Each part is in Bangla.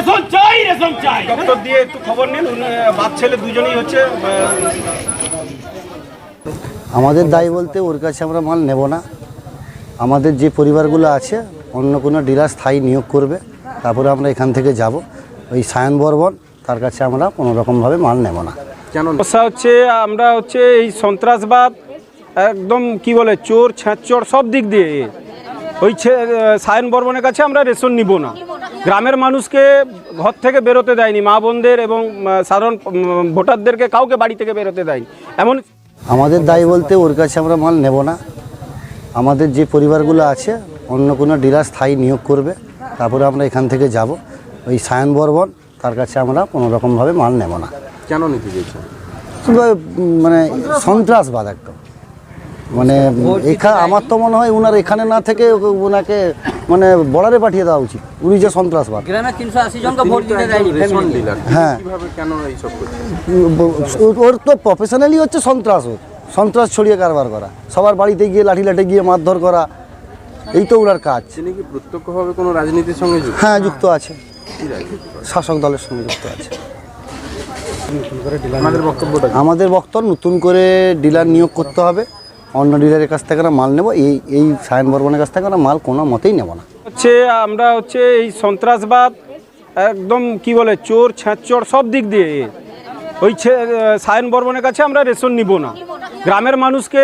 রেশন চাই রেশন চাই। দপ্তর দিয়ে একটু খবর নিন বাপ ছেলে দুজনেই হচ্ছে আমাদের দায়ী বলতে ওর কাছে আমরা মাল নেব না। আমাদের যে পরিবারগুলো আছে অন্য কোনো ডিলার স্থায়ী নিয়োগ করবে তারপরে আমরা এখান থেকে যাব। ওই সায়ন বর্বন তার কাছে আমরা কোনো রকমভাবে মাল নেব না। কেন সমস্যা হচ্ছে আমরা হচ্ছে এই সন্ত্রাসবাদ একদম কি বলে চোর ছ্যাঁচোর সব দিক দিয়ে। ওই সায়ন বর্মনের কাছে আমরা রেশন নিব না। গ্রামের মানুষকে ঘর থেকে বেরোতে দেয়নি মা বোনদের এবং সাধারণ ভোটারদেরকে কাউকে বাড়ি থেকে বেরোতে দেয়নি। এমন আমাদের দায়ী বলতে ওর কাছে আমরা মাল নেব না। আমাদের যে পরিবারগুলো আছে অন্য কোনো ডিলার স্থায়ী নিয়োগ করবে তারপরে আমরা এখান থেকে যাব। ওই সায়ন বর্বন তার কাছে আমরা কোনো রকমভাবে মাল নেব না। কেন নিতে চাইছেন? উম, মানে সন্ত্রাসবাদ একদম মানে এখা আমার তো মনে হয় উনার এখানে না থেকে ওনাকে মানে বর্ডারে পাঠিয়ে দেওয়া উচিত। উনি যে সন্ত্রাসবাদ। গ্রামে তিনশো আশি জনকে ভোট দিতে দেয়নি হ্যাঁ। ওর তো প্রফেশনালি হচ্ছে সন্ত্রাস ওর সন্ত্রাস ছড়িয়ে কারবার করা। সবার বাড়িতে গিয়ে লাঠি লাঠে গিয়ে মারধর করা। এই তো ওনার কাজ। তিনি কি প্রত্যক্ষভাবে কোনো রাজনীতির সঙ্গে হ্যাঁ যুক্ত আছে? শাসক দলের সঙ্গে যুক্ত আছে। আমাদের বক্তব্য নতুন করে ডিলার নিয়োগ করতে হবে। অন্য ডিলারের কাছ থেকে আমরা মাল নেব, এই এই সায়ন বর্মনের কাছ থেকে আমরা মাল কোনো মতেই নেব না। হচ্ছে আমরা হচ্ছে এই সন্ত্রাসবাদ, একদম কি বলে, চোর ছ্যাঁচোর সব দিক দিয়ে। ওই সায়ন বর্মনের কাছে আমরা রেশন নিব না। গ্রামের মানুষকে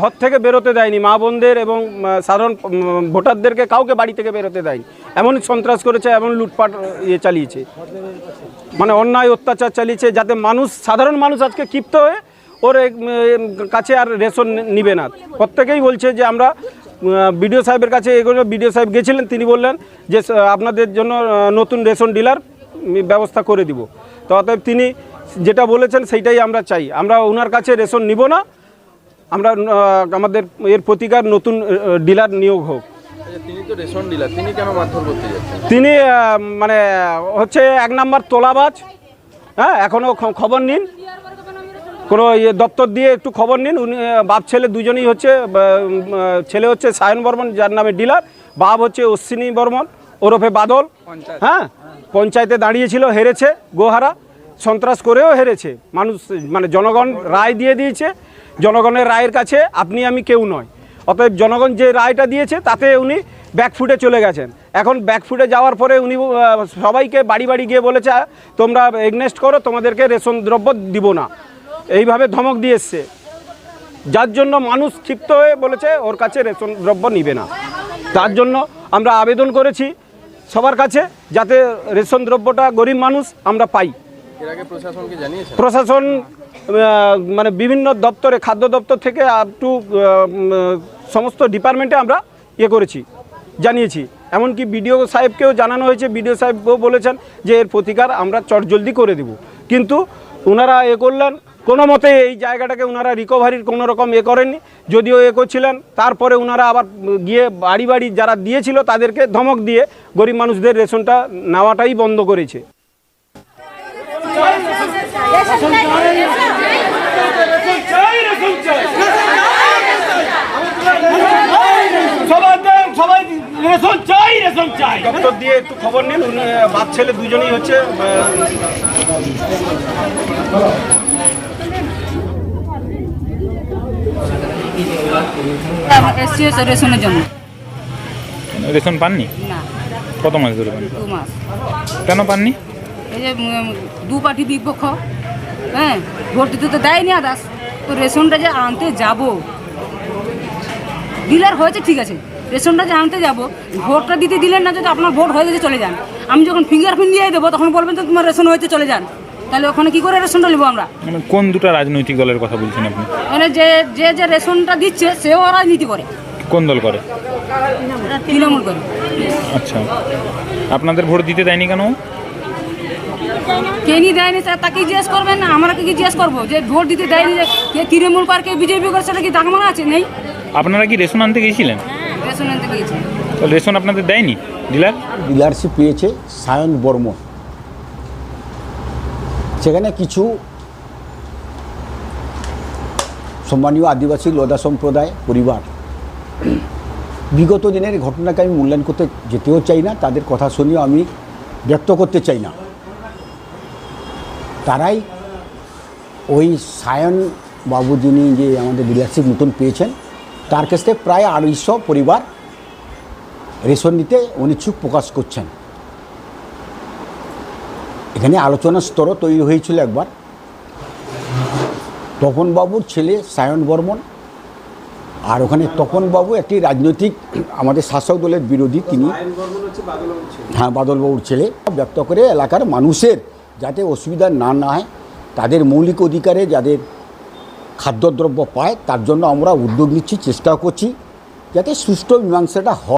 ঘর থেকে বেরোতে দেয়নি, মা বোনদের এবং সাধারণ ভোটারদেরকে কাউকে বাড়ি থেকে বেরোতে দেয়নি। এমন সন্ত্রাস করেছে, এমন লুটপাট ইয়ে চালিয়েছে। মানে অন্যায় অত্যাচার চালিয়েছে, যাতে মানুষ, সাধারণ মানুষ আজকে ক্ষিপ্ত হয়ে ওর কাছে আর রেশন নিবে না। প্রত্যেকেই বলছে যে আমরা বিডিও সাহেবের কাছে এগুলো বিডিও সাহেব গেছিলেন তিনি বললেন যে আপনাদের জন্য নতুন রেশন ডিলার ব্যবস্থা করে দিব। তো অতএব তিনি যেটা বলেছেন সেইটাই আমরা চাই। আমরা ওনার কাছে রেশন নিব না আমরা আমাদের এর প্রতিকার নতুন ডিলার নিয়োগ হোক। আচ্ছা, তিনি তো রেশন ডিলার তিনি কেন মারধর করতে যাচ্ছেন? তিনি মানে হচ্ছে এক নাম্বার তোলাবাজ হ্যাঁ এখনও খবর নিন। কোনো ইয়ে দপ্তর দিয়ে একটু খবর নিন। উনি বাপ ছেলে দুজনেই হচ্ছে ছেলে হচ্ছে সায়ন বর্মন যার নামে ডিলার। বাপ হচ্ছে অশ্বিনী বর্মন ওরফে বাদল। হ্যাঁ? পঞ্চায়েতে দাঁড়িয়েছিল হেরেছে গোহারা। সন্ত্রাস করেও হেরেছে। মানুষ মানে জনগণ রায় দিয়ে দিয়েছে। জনগণের রায়ের কাছে আপনি আমি কেউ নয় অতএব জনগণ যে রায়টা দিয়েছে তাতে উনি ব্যাকফুটে চলে গেছেন। এখন ব্যাকফুটে যাওয়ার পরে উনি সবাইকে বাড়ি বাড়ি গিয়ে বলেছে তোমরা এগনেস্ট করো তোমাদেরকে রেশন দ্রব্য দিব না। এইভাবে ধমক দিয়ে এসছে যার জন্য মানুষ ক্ষিপ্ত হয়ে বলেছে ওর কাছে রেশন দ্রব্য নিবে না। তার জন্য আমরা আবেদন করেছি সবার কাছে যাতে রেশন দ্রব্যটা গরিব মানুষ আমরা পাই। প্রশাসন মানে বিভিন্ন দপ্তরে খাদ্য দপ্তর থেকে আপ টু সমস্ত ডিপার্টমেন্টে আমরা ইয়ে করেছি জানিয়েছি। এমনকি বিডিও সাহেবকেও জানানো হয়েছে বিডিও সাহেবও বলেছেন যে এর প্রতিকার আমরা চটজলদি করে দেব। কিন্তু ওনারা এ করলেন কোনো মতে এই জায়গাটাকে ওনারা রিকভারির কোনো রকম এ করেননি। যদিও এ করছিলেন, তারপরে ওনারা আবার গিয়ে বাড়ি বাড়ি যারা দিয়েছিল তাদেরকে ধমক দিয়ে গরিব মানুষদের রেশনটা নেওয়াটাই বন্ধ করেছে। খবর নিন বাপ ছেলে দুজনেই হচ্ছে এসছি হচ্ছে রেশনের জন্য। রেশন পাননি? না। কত মাস ধরে পাননি? দু মাস। কেন পাননি? এই যে দু পার্টি বিপক্ষ হ্যাঁ ভোট দিতে তো দেয়নি আদাস তো রেশনটা যে আনতে যাব ডিলার হয়েছে ঠিক আছে। রেশনটা যে আনতে যাব ভোটটা দিতে দিলেন না যদি আপনার ভোট হয়ে গেছে চলে যান। আমি যখন ফিঙ্গার ফিঙ্গারপ্রিন্ট দিয়ে দেবো তখন বলবেন তো তোমার রেশন হয়েছে চলে যান। তাহলে ওখানে কি করে রেশনটা নেব আমরা? মানে কোন দুটো রাজনৈতিক দলের কথা বলছেন আপনি? মানে যে যে যে রেশনটা দিচ্ছে সেও রাজনীতি করে। কোন দল করে? তৃণমূল করে। আচ্ছা। আপনাদের ভোট দিতে দেয়নি কেন? কেনি দেয়নি তা তাকে জিজ্ঞেস করবেন না? আমরা কি জিজ্ঞেস করব? যে ভোট দিতে দেয়নি যে কে তৃণমূল করে কে বিজেপি করে সেটা কি দাগ মানা আছে? নেই। আপনারা কি রেশন আনতে গিয়েছিলেন? রেশন আনতে গিয়েছে। তো রেশন আপনাদের দেয়নি? ডিলার? ডিলারশিপ পেয়েছে সায়ন বর্মন। সেখানে কিছু সম্মানীয় আদিবাসী লোদা সম্প্রদায়, পরিবার। বিগত দিনের ঘটনাকে আমি মূল্যায়ন করতে যেতেও চাই না, তাদের কথা শুনিও আমি ব্যক্ত করতে চাই না। তারাই ওই সায়ন বাবু যিনি যে আমাদের ডিলারশিপ নতুন পেয়েছেন, তার কাছ থেকে প্রায় আড়াইশো পরিবার রেশন নিতে অনিচ্ছুক প্রকাশ করছেন। এখানে আলোচনার স্তরও তৈরি হয়েছিল একবার। তপনবাবুর ছেলে সায়ন বর্মন আর ওখানে তপনবাবু একটি রাজনৈতিক আমাদের শাসক দলের বিরোধী তিনি। হ্যাঁ বাদলবাবুর ছেলে। ব্যক্ত করে এলাকার মানুষের যাতে অসুবিধা না না হয় তাদের মৌলিক অধিকারে যাদের খাদ্যদ্রব্য পায় তার জন্য আমরা উদ্যোগ নিচ্ছি চেষ্টা করছি যাতে সুষ্ঠু মীমাংসাটা হয়।